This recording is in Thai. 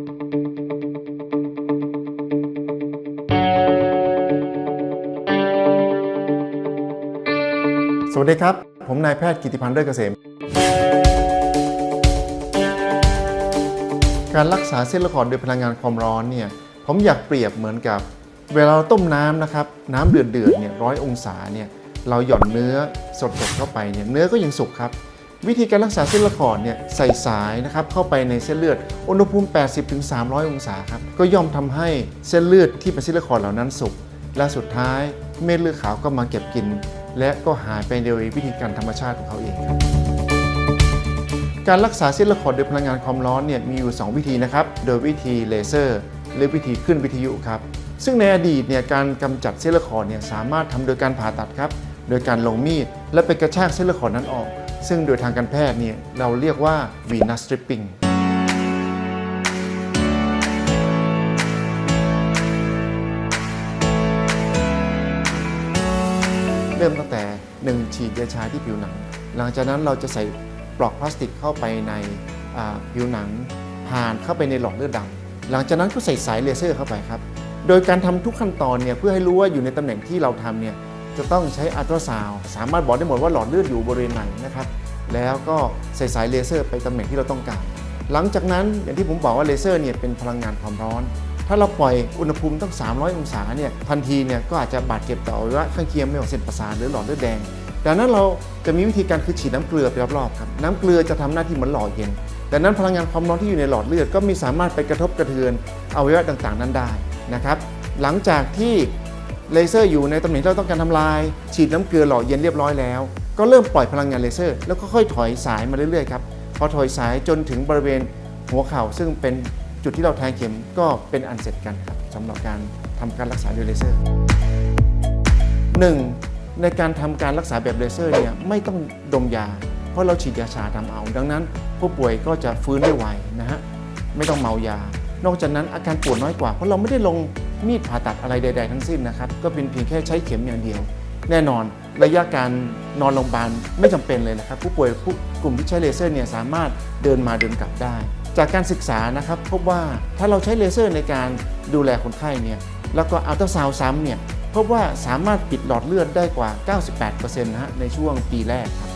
สวัสดีครับ ผมนายแพทย์กิติพันธ์เลิศเกษม การรักษาเส้นเลือดขอดโดยพลังงานความร้อนเนี่ย ผมอยากเปรียบเหมือนกับ เวลาเราต้มน้ำนะครับ น้ำเดือดเดือดเนี่ยร้อยองศาเนี่ย เราหย่อนเนื้อสดๆเข้าไปเนี่ย เนื้อก็ยังสุกครับ วิธีการรักษาเส้นเลือดขอดเนี่ยใส่สายนะครับเข้าไปในเส้นเลือดอุณหภูมิ 80-300 องศาครับก็ย่อมทำให้เส้นเลือดที่เป็นเส้นเลือดขอดเหล่านั้นสุกและสุดท้ายเม็ดเลือดขาวก็มาเก็บกิน และก็หายไปโดยวิธีการธรรมชาติของเขาเองครับการรักษาเส้นเลือดขอดโดยพลังงานความร้อนเนี่ยมีอยู่ 2 วิธีนะครับโดยวิธีเลเซอร์หรือวิธีขึ้นวิทยุครับซึ่งในอดีตเนี่ยการกำจัดเส้นเลือดขอดเนี่ยสามารถทำโดยการผ่าตัดครับโดยการลงมีดและไปกระชากเส้นเลือดขอดนั้นออก ซึ่งโดยทางการแพทย์เนี่ยเราเรียกว่า venous stripping เริ่มตั้งแต่ 1 ฉีดยาชาที่ผิวหนัง หลังจากนั้นเราจะใส่ปลอกพลาสติกเข้าไปในผิวหนัง ผ่านเข้าไปในหลอดเลือดดำหลังจากนั้นก็ใส่สายเลเซอร์เข้าไปครับ โดยการทำทุกขั้นตอนเนี่ยเพื่อให้รู้ว่าอยู่ในตำแหน่งที่เราทำเนี่ย จะต้องใช้อัลตราซาวสามารถบอกได้หมดว่าหลอดเลือดอยู่บริเวณไหนนะครับ แล้วก็ใส่สายเลเซอร์ไปตำแหน่งที่เราต้องการ หลังจากนั้นอย่างที่ผมบอกว่าเลเซอร์เนี่ยเป็นพลังงานความร้อน ถ้าเราปล่อยอุณหภูมิตั้ง 300 องศาเนี่ยทันทีเนี่ยก็อาจจะบาดเจ็บต่ออวัยวะข้างเคียงไม่ว่าเส้นประสาทหรือหลอดเลือดแดงดังนั้นเราจะมีวิธีการคือฉีดน้ำเกลือไปรอบๆครับน้ำเกลือจะทำหน้าที่เหมือนหล่อเย็นดังนั้นพลังงานความร้อนที่อยู่ในหลอดเลือดก็มีสามารถไปกระทบกระเทือนอวัยวะต่างๆ นั้นได้นะครับ หลังจากที่ เลเซอร์อยู่ในตำแหน่งที่เราต้องการทำลาย ฉีดน้ำเกลือหล่อเย็นเรียบร้อยแล้ว ก็เริ่มปล่อยพลังงานเลเซอร์ แล้วก็ค่อยถอยสายมาเรื่อยๆครับพอถอยสายจนถึงบริเวณหัวเข่าซึ่งเป็นจุดที่เราแทงเข็มก็เป็นอันเสร็จกันครับสำหรับการทำการรักษาด้วยเลเซอร์หนึ่งในการทำการรักษาแบบเลเซอร์เนี่ยไม่ต้องดมยา เพราะเราฉีดยาชาทำเอา ดังนั้น ผู้ป่วยก็จะฟื้นได้ไวนะฮะไม่ต้องเมายา นอกจากนั้นอาการปวดน้อยกว่า เพราะเราไม่ได้ลง มีดผ่าตัดอะไรใด ๆ ทั้งสิ้นนะครับ ก็เป็นเพียงแค่ใช้เข็มอย่างเดียว แน่นอนระยะการนอนโรงพยาบาลไม่จำเป็นเลยนะครับ ผู้ป่วยผู้กลุ่มที่ใช้เลเซอร์เนี่ยสามารถเดินมาเดินกลับได้ จากการศึกษานะครับพบว่าถ้าเราใช้เลเซอร์ในการดูแลคนไข้เนี่ยแล้วก็อัลตราซาวด์ซ้ำเนี่ยพบว่าสามารถปิดหลอดเลือดได้กว่า 98%นะฮะในช่วงปีแรกครับ